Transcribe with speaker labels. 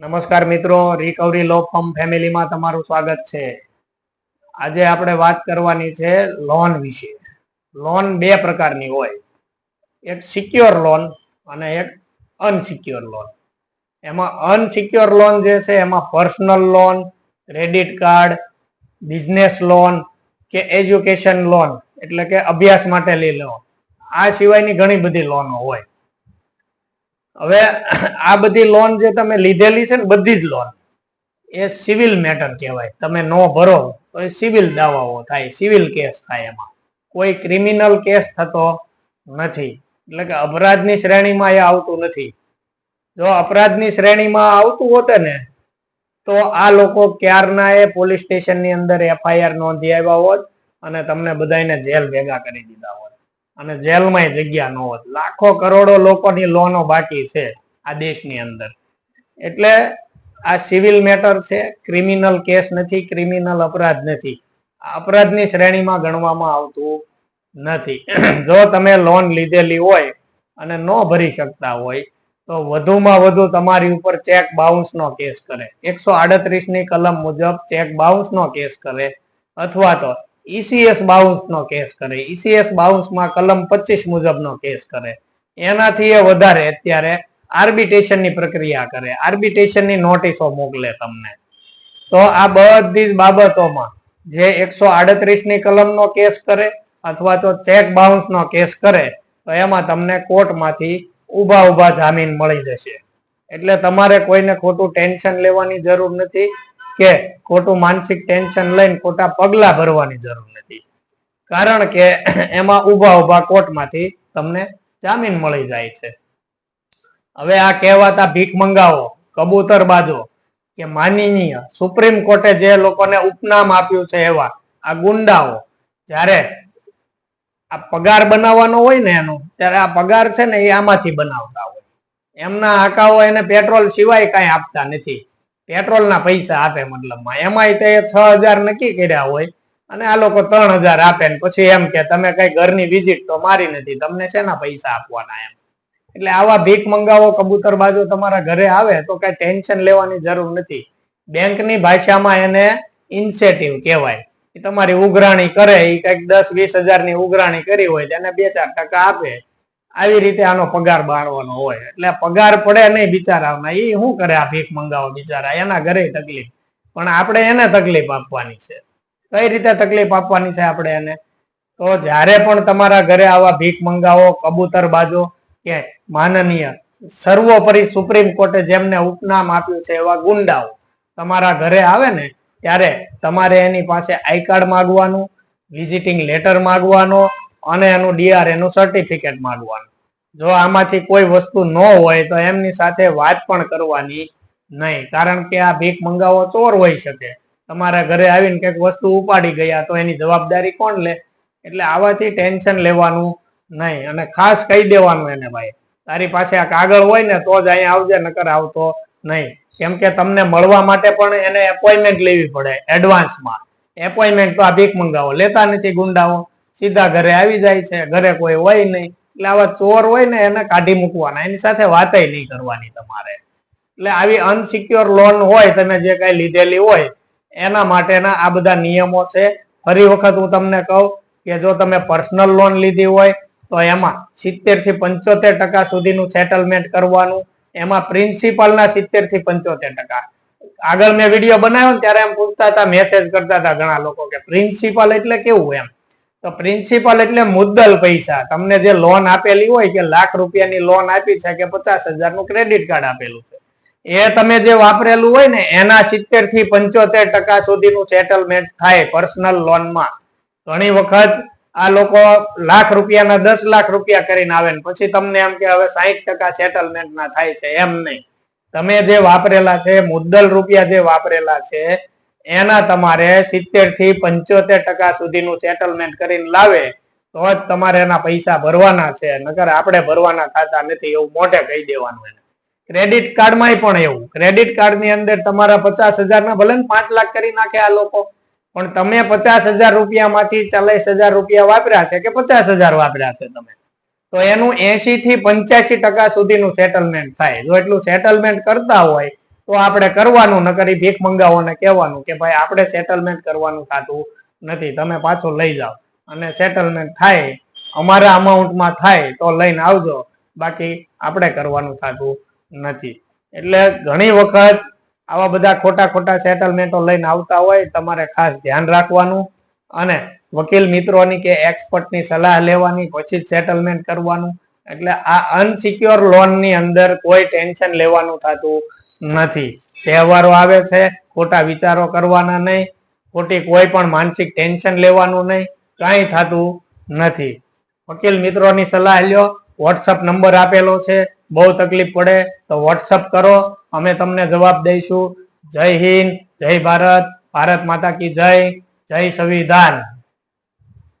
Speaker 1: નમસ્કાર મિત્રો recovery law firm ફેમિલીમાં તમારું સ્વાગત છે. આજે આપણે વાત કરવાની છે લોન વિશે. લોન બે પ્રકારની હોય. એક સિક્યોર લોન અને એક અનસિક્યોર લોન એમાં અનસિક્યોર લોન જે છે, એમાં personal loan credit card business loan કે એજ્યુકેશન લોન એટલે કે અભ્યાસ માટે લઈ લો આ સિવાયની ઘણી બધી લોનો હોય. હવે આ બધી લોન જે તમે લીધેલી છે ને, બધી જ લોન એ સિવિલ મેટર કહેવાય. તમે નો ભરો, તો એ સિવિલ દાવાઓ થાય સિવિલ કેસ થાય એમાં. કોઈ ક્રિમિનલ કેસ થતો નથી. એટલે કે અપરાધની શ્રેણીમાં એ આવતું નથી. જો અપરાધની શ્રેણીમાં આવતું હોત ને, તો આ લોકો ક્યારના એ પોલીસ સ્ટેશનની અંદર એફઆઈઆર નોંધી આવ્યા હોત અને તમને બધાને જેલ ભેગા કરી દીધા હોત. અને જેલમાં જગ્યા ન હોત. લાખો કરોડો લોકોની લોનો બાકી છે આ દેશની અંદર. એટલે આ સિવિલ મેટર છે, ક્રિમિનલ કેસ નથી, ક્રિમિનલ અપરાધ નથી. અપરાધની શ્રેણીમાં ગણવામાં આવતું નથી. જો તમે લોન લીધેલી હોય અને ન ભરી શકતા હોય, તો વધુમાં વધુ તમારી ઉપર ચેક બાઉન્સ નો કેસ કરે. એકસો આડત્રીસની કલમ મુજબ ચેક બાઉન્સ નો કેસ કરે. અથવા તો ઈસીએસ બાઉન્સ નો કેસ કરે. ઈસીએસ બાઉન્સમાં કલમ પચીસ મુજબ નો કેસ કરે. એનાથી એ વધારે અત્યારે આર્બિટેશનની પ્રક્રિયા કરે. આર્બિટેશનની નોટિસો મોકલે તમને. તો આ બધી જ બાબતોમાં જે એકસો આડત્રીસની કલમ નો કેસ કરે અથવા તો ચેક બાઉન્સ નો કેસ કરે, તો એમાં તમને કોર્ટમાંથી ઊભા ઊભા જામીન મળી જશે. એટલે તમારે કોઈને ખોટું ટેન્શન લેવાની જરૂર નથી. કે ખોટું માનસિક ટેન્શન લઈને ખોટા પગલા ભરવાની જરૂર નથી. કારણ કે એમાં ઊભા ઊભા કોર્ટમાંથી તમને જામીન મળી જાય છે. હવે આ કહેવાતા ભીખ મંગાવો, કબૂતર બાજો કે માનનીય સુપ્રીમ કોર્ટે જે લોકોને ઉપનામ આપ્યું છે એવા, આ ગુંડાઓ, જ્યારે આ પગાર બનાવવાનો હોય ને એનો, ત્યારે આ પગાર છે ને એ આમાંથી બનાવતા હોય. એમના આકાઓ એને પેટ્રોલ સિવાય કાંઈ આપતા નથી. પેટ્રોલના પૈસા આપે મતલબમાં. એમાંય તે છ હજાર નક્કી કર્યા હોય અને આ લોકો ત્રણ હજાર આપે ને પછી એમ કે તમે કઈ ઘરની વિઝિટ તો મારી નથી, તમને શેના પૈસા આપવાના એમ? એટલે આવા ભીખ મંગાવો, કબૂતર બાજુ તમારા ઘરે આવે તો કઈ ટેન્શન લેવાની જરૂર નથી. બેંકની ભાષામાં એને ઇન્સેટિવ કહેવાય. તમારી ઉઘરાણી કરે, એ કંઈક દસ વીસ હજારની ઉઘરાણી કરી હોય તેને બે ચાર ટકા આપે. આવી રીતે આનો પગાર બાળવાનો હોય. એટલે પગાર પડે નહીં બિચારાના એ શું કરે આ ભીખ મંગાવો બિચારા? એના ઘરે તકલીફ. પણ આપણે એને તકલીફ આપવાની છે. કઈ રીતે તકલીફ આપવાની છે આપણે એને? તો જ્યારે પણ તમારા ઘરે આવા ભીખ મંગાવો, કબૂતર બાજો કે માનનીય, સર્વોપરી સુપ્રીમ કોર્ટે જેમને ઉપનામ આપ્યું છે એવા ગુંડાઓ તમારા ઘરે આવે ને, ત્યારે તમારે એની પાસે આઈ કાર્ડ માગવાનું, વિઝિટિંગ લેટર માંગવાનો અને એનું ડીઆર એનું સર્ટિફિકેટ માંગવાનું જો આમાંથી કોઈ વસ્તુ ન હોય, તો એમની સાથે વાત પણ કરવાની નહીં. કારણ કે આ ભીખ મંગાવો ચોર હોઈ શકે. તમારા ઘરે આવીને કંઈક વસ્તુ ઉપાડી ગયા, તો એની જવાબદારી કોણ લે? એટલે આવાથી ટેન્શન લેવાનું નહીં. અને ખાસ કહી દેવાનું એને ભાઈ. તારી પાસે આ કાગળ હોય ને, તો જ અહીંયા આવજે, નકર આવતો નહીં. કેમ કે તમને મળવા માટે પણ એને એપોઇન્ટમેન્ટ લેવી પડે એડવાન્સમાં એપોઇન્ટમેન્ટ તો આ ભીખ મંગાવો. લેતા નથી ગુંડાઓ. સીધા ઘરે આવી જાય છે, ઘરે કોઈ હોય નહીં. એટલે આવા ચોર હોય ને એને કાઢી મૂકવાના. એની સાથે વાત નહીં કરવાની તમારે. એટલે આવી અનસિક્યોર લોન હોય, તમે જે કઈ લીધેલી હોય, એના માટેના આ બધા નિયમો છે. ફરી વખત હું તમને કહું કે જો તમે પર્સનલ લોન લીધી હોય, તો એમાં સિત્તેરથી પંચોતેર ટકા સુધીનું સેટલમેન્ટ કરવાનું. એમાં પ્રિન્સિપલના સિત્તેરથી પંચોતેર ટકા. આગળ મેં વીડિયો બનાવ્યો ત્યારે એમ પૂછતા હતા, મેસેજ કરતા હતા ઘણા લોકો કે પ્રિન્સિપલ એટલે કેવું એમ? તો પ્રિન્સિપલ એટલે મુદ્દલ પૈસા. તમને જે લોન આપેલી હોય કે લાખ રૂપિયાની લોન આપી છે કે પચાસ હજારનું ક્રેડિટ કાર્ડ આપેલું છે, એ તમે જે વાપરેલું હોય ને, એના સિત્તેરથી પંચોતેર ટકા સુધીનું સેટલમેન્ટ થાય પર્સનલ લોનમાં ઘણી વખત આ લોકો લાખ રૂપિયાના દસ લાખ રૂપિયા કરીને આવે ને, પછી તમને એમ કે હવે સાહીઠ ટકા સેટલમેન્ટ ના થાય છે, એમ નહીં. તમે જે વાપરેલા છે, મુદ્દલ રૂપિયા જે વાપરેલા છે એના તમારે સિત્તેરથી પંચોતેર ટકા સુધીનું સેટલમેન્ટ કરીને લાવે, તો જ તમારે એના પૈસા ભરવાના છે. નકર આપણે ભરવાના થતા નથી, એવું મોઢે કહી દેવાનું એને. ક્રેડિટ કાર્ડમાં પણ એવું. ક્રેડિટ કાર્ડની અંદર તમારા પચાસ હજારના ભલે ને પાંચ લાખ કરી નાખે આ લોકો, પણ તમે પચાસ હજાર રૂપિયામાંથી ચાલીસ હજાર રૂપિયા વાપર્યા છે કે પચાસ હજાર વાપર્યા છે તમે? તો એનું એસી થી પંચ્યાસી ટકા સુધીનું સેટલમેન્ટ થાય. જો એટલું સેટલમેન્ટ કરતા હોય તો આપણે કરવાનું, નકર કરી ભીખ મંગાવોને કહેવાનું કે ભાઈ આપણે સેટલમેન્ટ કરવાનું થતું નથી, તમે પાછું લઈ જાઓ. અને સેટલમેન્ટ થાય, અમારા અમાઉન્ટમાં થાય તો લઈને આવજો, બાકી આપણે કરવાનું થતું નથી. એટલે ઘણી વખત આવા બધા ખોટા ખોટા સેટલમેન્ટો લઈને આવતા હોય, તમારે ખાસ ધ્યાન રાખવાનું અને વકીલ મિત્રોની કે એક્સપર્ટની સલાહ લેવાની, પછી જ સેટલમેન્ટ કરવાનું. એટલે આ અનસિક્યોર લોનની અંદર કોઈ ટેન્શન લેવાનું થતું નથી. તહેવારો આવે છે, ખોટા વિચારો કરવાના નહીં, ખોટી કોઈ પણ માનસિક ટેન્શન લેવાનું નહીં, કાંઈ થતું નથી. વકીલ મિત્રોની સલાહ લ્યો વોટ્સઅપ નંબર આપેલો છે, બહુ તકલીફ પડે તો વોટ્સઅપ કરો, અમે તમને જવાબ દઈશું. જય હિન્દ, જય ભારત ભારત માતા કી જય જય સંવિધાન.